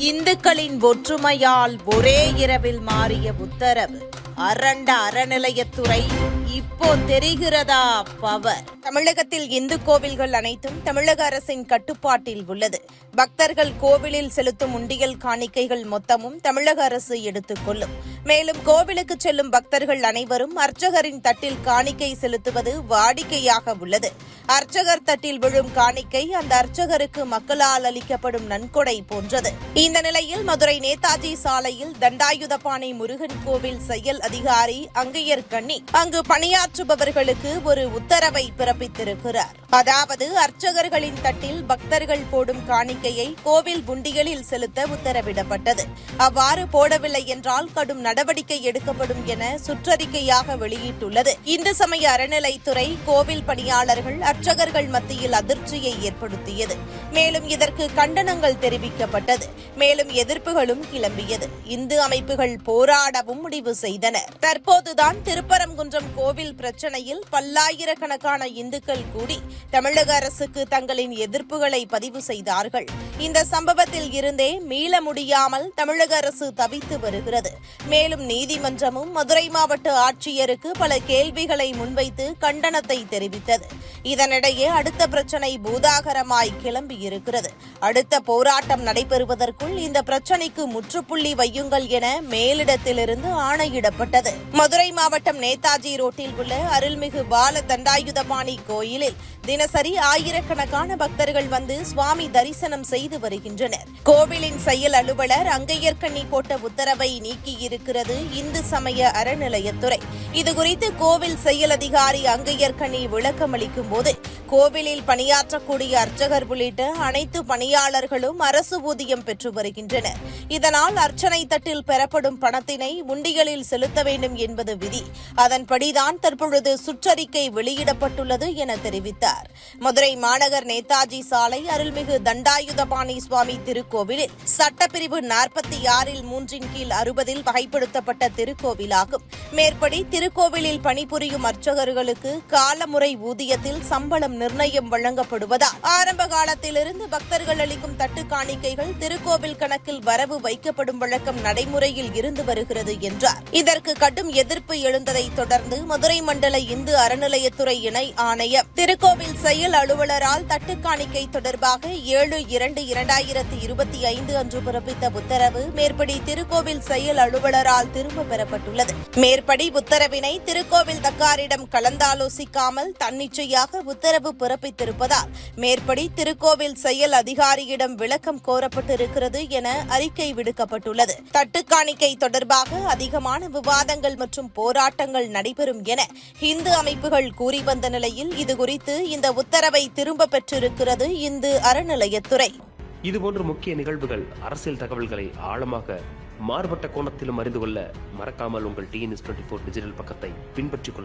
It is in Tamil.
இந்துக்களின் ஒற்றுமையால் ஒரே இரவில் மாறிய உத்தரவு. அரண்ட அறநிலையத்துறை இப்போ தெரிகிறதா பவர்? தமிழகத்தில் இந்து கோவில்கள் அனைத்தும் தமிழக அரசின் கட்டுப்பாட்டில் உள்ளது. பக்தர்கள் கோவிலில் செலுத்தும் உண்டியல் காணிக்கைகள் மொத்தமும் தமிழக அரசு எடுத்துக்கொள்ளும் மேலும் கோவிலுக்கு செல்லும் பக்தர்கள் அனைவரும் அர்ச்சகரின் தட்டில் காணிக்கை செலுத்துவது வாடிக்கையாக உள்ளது. அர்ச்சகர் தட்டில் விழும் காணிக்கை அந்த அர்ச்சகருக்கு மக்களால் அளிக்கப்படும் நன்கொடை போன்றது. இந்த நிலையில் மதுரை நேதாஜி சாலையில் தண்டாயுதபாணி முருகன் கோவில் செயல் அதிகாரி அங்கையர் கண்ணி அங்கு பணியாற்றுபவர்களுக்கு ஒரு உத்தரவை பிறப்பித்திருக்கிறார். அதாவது அர்ச்சகர்களின் தட்டில் பக்தர்கள் போடும் காணிக்கையை கோவில் குண்டிகளில் செலுத்த உத்தரவிடப்பட்டது. அவ்வாறு போடவில்லை என்றால் கடும் நடவடிக்கை நடவடிக்கை எடுக்கப்படும் என சுற்றறிக்கையாக வெளியிட்டுள்ளது. இந்து சமய அறநிலைத்துறை கோவில் பணியாளர்கள் அர்ச்சகர்கள் மத்தியில் அதிர்ச்சியை ஏற்படுத்தியது. மேலும் இதற்கு கண்டனங்கள் தெரிவிக்கப்பட்டது. மேலும் எதிர்ப்புகளும் கிளம்பியது. இந்து அமைப்புகள் போராடவும் முடிவு செய்தனர் தற்போதுதான் திருப்பரங்குன்றம் கோவில் பிரச்சனையில் பல்லாயிரக்கணக்கான இந்துக்கள் கூடி தமிழக அரசுக்கு தங்களின் எதிர்ப்புகளை பதிவு செய்தார்கள். இந்த சம்பவத்தில் இருந்தே மீள முடியாமல் தமிழக அரசு தவித்து வருகிறது. மேலும் மேலும் நீதிமன்றமும் மதுரை மாவட்ட ஆட்சியருக்கு பல கேள்விகளை முன்வைத்து கண்டனத்தை தெரிவித்தது. இதனிடையே அடுத்த பிரச்சனை பூதாகரமாய் கிளம்பியிருக்கிறது. அடுத்த போராட்டம் நடைபெறுவதற்குள் இந்த பிரச்சனைக்கு முற்றுப்புள்ளி வையுங்கள் என மேலிடத்திலிருந்து ஆணையிடப்பட்டது. மதுரை மாவட்டம் நேதாஜி ரோட்டில் உள்ள அருள்மிகு பால தண்டாயுதபாணி கோயிலில் தினசரி ஆயிரக்கணக்கான பக்தர்கள் வந்து சுவாமி தரிசனம் செய்து வருகின்றனர். கோவிலின் செயல் அலுவலர் அங்கையர்கண்ணி போட்ட உத்தரவை நீக்கியிருக்கிறார். வருகிறது இந்து சமய அறநிலையத்துறை. இதுகுறித்து கோவில் செயல் அதிகாரி அங்கையர்கனி விளக்கமளிக்கும் போது கோவிலில் பணியாற்றக்கூடிய அர்ச்சகர் உள்ளிட்ட அனைத்து பணியாளர்களும் அரசு ஊதியம் பெற்று வருகின்றனர். இதனால் அர்ச்சனை தட்டில் பெறப்படும் பணத்தினை உண்டிகளில் செலுத்த வேண்டும் என்பது விதி. அதன்படிதான் தற்பொழுது சுற்றறிக்கை வெளியிடப்பட்டுள்ளது என தெரிவித்தார். மதுரை மாநகர் நேதாஜி சாலை அருள்மிகு தண்டாயுதபாணி சுவாமி திருக்கோவிலில் சட்டப்பிரிவு நாற்பத்தி ஆறில் மூன்றின் கீழ் அறுபதில் வகைப்படுத்தப்பட்ட திருக்கோவிலாகும். மேற்படி திருக்கோவிலில் பணிபுரியும் அர்ச்சகர்களுக்கு காலமுறை ஊதியத்தில் சம்பளம் நிர்ணயம் வழங்கப்படுவதால் ஆரம்ப காலத்திலிருந்து பக்தர்கள் அளிக்கும் தட்டு காணிக்கைகள் திருக்கோவில் கணக்கில் வரவு வைக்கப்படும் வழக்கம் நடைமுறையில் இருந்து வருகிறது என்றார். இதற்கு கடும் எதிர்ப்பு எழுந்ததைத் தொடர்ந்து மதுரை மண்டல இந்து அறநிலையத்துறை இணை ஆணையம் திருக்கோவில் செயல் அலுவலரால் தட்டு காணிக்கை தொடர்பாக ஏழு இரண்டு இரண்டாயிரத்தி இருபத்தி ஐந்து அன்று பிறப்பித்த உத்தரவு மேற்படி திருக்கோவில் செயல் அலுவலரால் திரும்ப பெறப்பட்டுள்ளது. மேற்படி உத்தரவினை திருக்கோவில் தக்காரிடம் கலந்தாலோசிக்காமல் தன்னிச்சையாக உத்தரவு பிறப்பித்திருப்பதால் மேற்படி திருக்கோவில் செயல் அதிகாரியிடம் விளக்கம் கோரப்பட்டிருக்கிறது என அறிக்கை விடுக்கப்பட்டுள்ளது. தட்டு காணிக்கை தொடர்பாக அதிகமான விவாதங்கள் மற்றும் போராட்டங்கள் நடைபெறும் என இந்து அமைப்புகள் கூறி வந்த நிலையில் இதுகுறித்து இந்த உத்தரவை திரும்ப பெற்றிருக்கிறது இந்து அறநிலையத்துறை. இதுபோன்ற முக்கிய நிகழ்வுகள் அரசியல் தகவல்களை ஆழமாக மாறுபட்ட கோணத்திலும் அறிந்து கொள்ள மறக்காமல் உங்கள் டிஎன்எஸ் டுவெண்ட்டி ஃபோர் டிஜிட்டல் பக்கத்தை பின்பற்றிக் கொள்ள